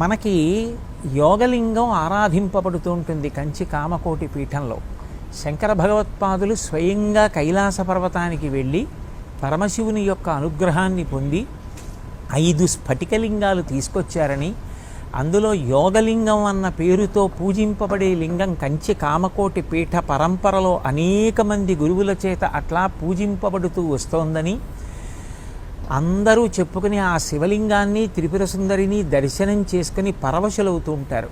మనకి యోగలింగం ఆరాధింపబడుతూ ఉంటుంది కంచి కామకోటి పీఠంలో. శంకర భగవత్పాదులు స్వయంగా కైలాస పర్వతానికి వెళ్ళి పరమశివుని యొక్క అనుగ్రహాన్ని పొంది ఐదు స్ఫటికలింగాలు తీసుకొచ్చారని అందులో యోగలింగం అన్న పేరుతో పూజింపబడే లింగం కంచి కామకోటి పీఠ పరంపరలో అనేక మంది గురువుల చేత అట్లా పూజింపబడుతూ వస్తోందని అందరూ చెప్పుకుని ఆ శివలింగాన్ని త్రిపుర సుందరిని దర్శనం చేసుకుని పరవశులవుతూ ఉంటారు.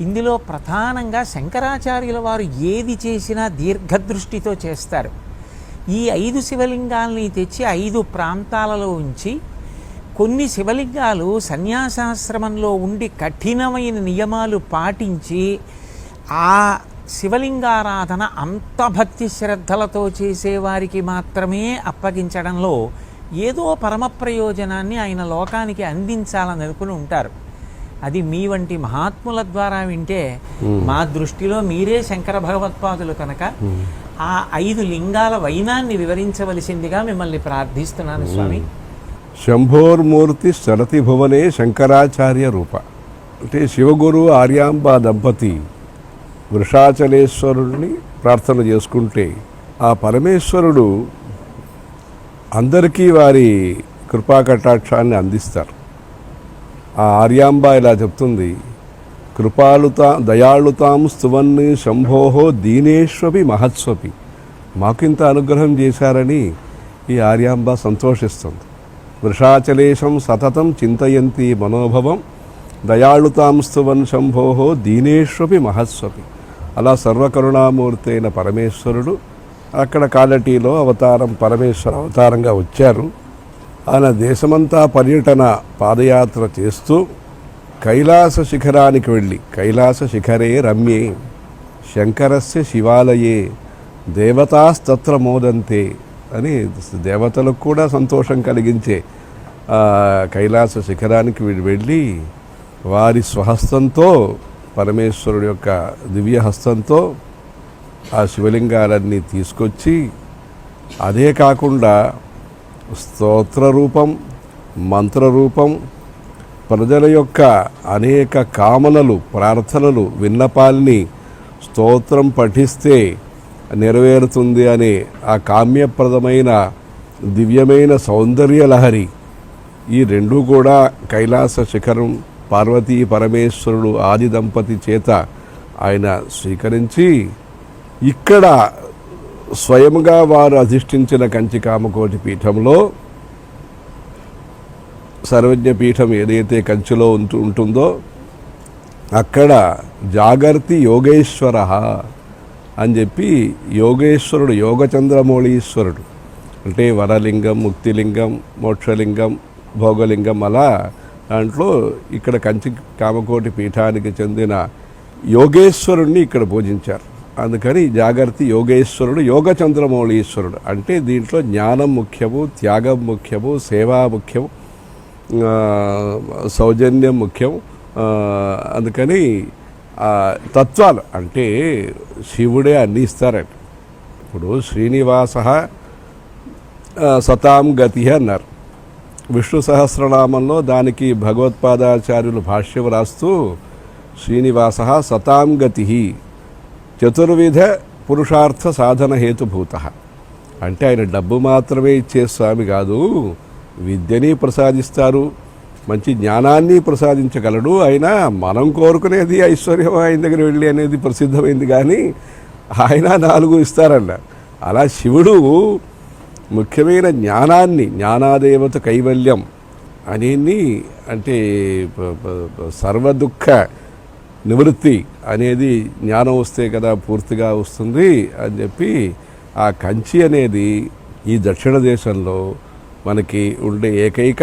ఇందులో ప్రధానంగా శంకరాచార్యుల వారు ఏది చేసినా దీర్ఘదృష్టితో చేస్తారు. ఈ ఐదు శివలింగాల్ని తెచ్చి ఐదు ప్రాంతాలలో ఉంచి కొన్ని శివలింగాలు సన్యాసాశ్రమంలో ఉండి కఠినమైన నియమాలు పాటించి ఆ శివలింగారాధన అంత భక్తి శ్రద్ధలతో చేసేవారికి మాత్రమే అప్పగించడంలో ఏదో పరమ ప్రయోజనాన్ని ఆయన లోకానికి అందించాలని అనుకుని ఉంటారు. అది మీ వంటి మహాత్ముల ద్వారా వింటే మా దృష్టిలో మీరే శంకర భగవత్పాదులు కనుక ఆ ఐదు లింగాల వైనాన్ని వివరించవలసిందిగా మిమ్మల్ని ప్రార్థిస్తున్నాను స్వామి. శంభోర్మూర్తి శరతి భువనే శంకరాచార్య రూప. అంటే శివగురు ఆర్యాంబ దంపతి వృషాచలేశ్వరుడిని ప్రార్థన చేసుకుంటే ఆ పరమేశ్వరుడు అందరికీ వారి కృపా కటాక్షాన్ని అందిస్తారు. ఆ ఆర్యాంబ ఇలా చెప్తుంది కృపాలుతా దయాళుతాం స్తువన్ని శంభోహో దీనేష్వపి మహత్స్వపి. మాకింత అనుగ్రహం చేశారని ఈ ఆర్యాంబ సంతోషిస్తుంది. వృషాచలేశం సతతం చింతయంతి మనోభవం దయాళుతాం స్తువన్ శంభోహో దీనేష్వపి మహస్వపి అలా సర్వకరుణామూర్తి అయిన పరమేశ్వరుడు అక్కడ కాలటీలో అవతారం పరమేశ్వర అవతారంగా వచ్చారు. ఆయన దేశమంతా పర్యటన పాదయాత్ర చేస్తూ కైలాస శిఖరానికి వెళ్ళి కైలాస శిఖరే రమ్యే శంకరస్య శివాలయే దేవతాస్తత్ర మోదంతే అని దేవతలకు కూడా సంతోషం కలిగించే కైలాస శిఖరానికి వెళ్ళి వారి స్వహస్తంతో పరమేశ్వరుడు యొక్క దివ్య హస్తంతో ఆ శివలింగాలన్నీ తీసుకొచ్చి అదే కాకుండా స్తోత్ర రూపం మంత్రరూపం ప్రజల యొక్క అనేక కామనలు ప్రార్థనలు విన్నపాల్ని స్తోత్రం పఠిస్తే నెరవేరుతుంది అనే ఆ కామ్యప్రదమైన దివ్యమైన సౌందర్య లహరి. ఈ రెండు కూడా కైలాస శిఖరం పార్వతీ పరమేశ్వరుడు ఆది దంపతి చేత ఆయన స్వీకరించి ఇక్కడ స్వయంగా వారు అధిష్ఠించిన కంచి కామకోటి పీఠంలో సర్వజ్ఞ పీఠం ఏదైతే కంచిలో ఉంటు ఉంటుందో అక్కడ జాగర్తి యోగేశ్వర అని చెప్పి యోగేశ్వరుడు యోగచంద్రమౌళీశ్వరుడు అంటే వరలింగం ముక్తిలింగం మోక్షలింగం భోగలింగం అలా దాంట్లో ఇక్కడ కంచి కామకోటి పీఠానికి చెందిన యోగేశ్వరుణ్ణి ఇక్కడ పూజించారు. అందుకని జాగ్రత్త యోగేశ్వరుడు యోగచంద్రమౌళీశ్వరుడు. అంటే దీంట్లో జ్ఞానం ముఖ్యము త్యాగం ముఖ్యము సేవా ముఖ్యం సౌజన్యం ముఖ్యం అందుకని తత్వాలు. అంటే శివుడే అన్నీ ఇస్తారట. ఇప్పుడు శ్రీనివాస సతాం గతి అన్నారు. విష్ణు సహస్రనామంలో దానికి భగవత్పాదాచార్యులు భాష్యం రాస్తూ శ్రీనివాస సతాం గతి చతుర్విధ పురుషార్థ సాధన హేతుభూత. అంటే ఆయన డబ్బు మాత్రమే ఇచ్చే స్వామి కాదు విద్యని ప్రసాదిస్తారు మంచి జ్ఞానాన్ని ప్రసాదించగలడు. ఆయన మనం కోరుకునేది ఐశ్వర్యం ఆయన దగ్గర వెళ్ళి అనేది ప్రసిద్ధమైంది కానీ ఆయన నాలుగు ఇస్తారన్న. అలా శివుడు ముఖ్యమైన జ్ఞానాన్ని జ్ఞానాదేవత కైవల్యం అనేది అంటే సర్వదుఖ సర్వదుఃఖ నివృత్తి అనేది జ్ఞానం వస్తే కదా పూర్తిగా వస్తుంది అని చెప్పి ఆ కంచి అనేది ఈ దక్షిణ దేశంలో మనకి ఉండే ఏకైక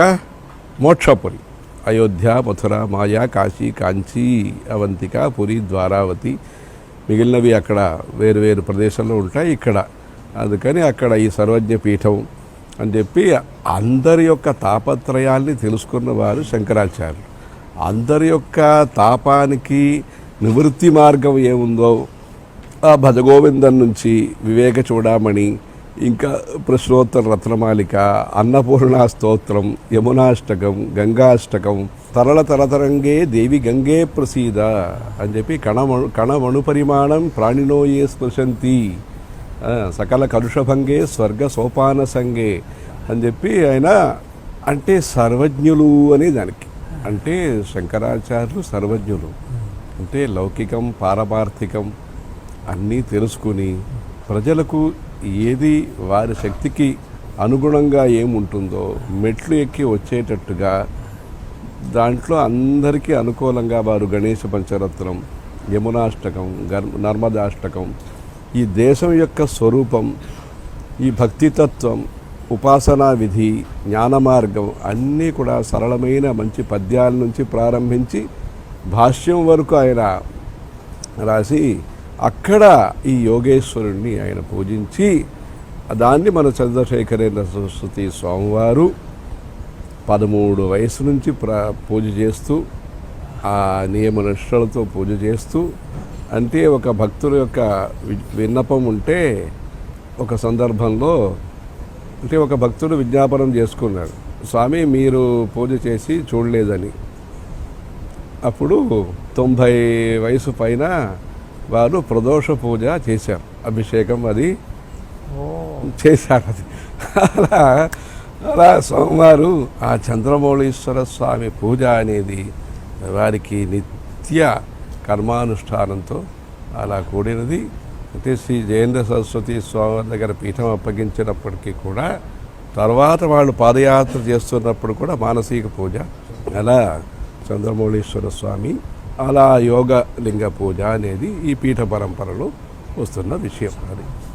మోక్షపురి. అయోధ్య మథుర మాయా కాశీ కాంచీ అవంతిక పురి ద్వారావతి మిగిలినవి అక్కడ వేరు వేరు ప్రదేశాల్లో ఉంటాయి ఇక్కడ. అందుకని అక్కడ ఈ సర్వజ్ఞ పీఠం అని చెప్పి అందరి యొక్క తాపత్రయాల్ని తెలుసుకున్న వారు శంకరాచార్యులు. అందరి యొక్క తాపానికి నివృత్తి మార్గం ఏముందో ఆ భజగోవిందం నుంచి వివేక చూడామణి ఇంకా ప్రశ్నోత్తర రత్నమాలిక అన్నపూర్ణ స్తోత్రం యమునాష్టకం గంగాష్టకం తరళ తరతరంగే దేవి గంగే ప్రసీద అని చెప్పి కణమణు కణమణు పరిమాణం ప్రాణినోయే స్పృశంతి సకల కలుషభంగే స్వర్గ సోపాన సంగే అని చెప్పి ఆయన అంటే సర్వజ్ఞులు అని దానికి అంటే శంకరాచార్యులు సర్వజ్ఞులు. అంటే లౌకికం పారమార్థికం అన్నీ తెలుసుకుని ప్రజలకు ఏది వారి శక్తికి అనుగుణంగా ఏముంటుందో మెట్లు ఎక్కి వచ్చేటట్టుగా దాంట్లో అందరికీ అనుకూలంగా వారు గణేష పంచరత్నం యమునాష్టకం గర్ నర్మదాష్టకం ఈ దేశం యొక్క స్వరూపం ఈ భక్తితత్వం ఉపాసనా విధి జ్ఞాన మార్గం అన్నీ కూడా సరళమైన మంచి పద్యాల నుంచి ప్రారంభించి భాష్యం వరకు ఆయన రాసి అక్కడ ఈ యోగేశ్వరుణ్ణి ఆయన పూజించి దాన్ని మన చంద్రశేఖరేంద్ర సరస్వతి స్వామివారు పదమూడు వయసు నుంచి ప్ర పూజ చేస్తూ ఆ నియమ నిష్ఠలతో పూజ చేస్తూ అంటే ఒక భక్తుల యొక్క వి- విన్నపం ఉంటే ఒక సందర్భంలో అంటే ఒక భక్తుడు విజ్ఞాపనం చేసుకున్నాడు స్వామి మీరు పూజ చేసి చూడలేదని. అప్పుడు తొంభై వయసు పైన వారు ప్రదోష పూజ చేశారు అభిషేకం అది చేశారు అది. అలా అలా సోమవారు ఆ చంద్రమౌళీశ్వర స్వామి పూజ అనేది వారికి నిత్య కర్మానుష్ఠానంతో అలా కూడినది. అయితే శ్రీ జయేంద్ర సరస్వతి స్వామి దగ్గర పీఠం అప్పగించినప్పటికీ కూడా తర్వాత వాళ్ళు పాదయాత్ర చేస్తున్నప్పుడు కూడా మానసిక పూజ అలా చంద్రమౌళీశ్వర స్వామి అలా యోగ లింగ పూజ అనేది ఈ పీఠ పరంపరలో వస్తున్న విషయం అది.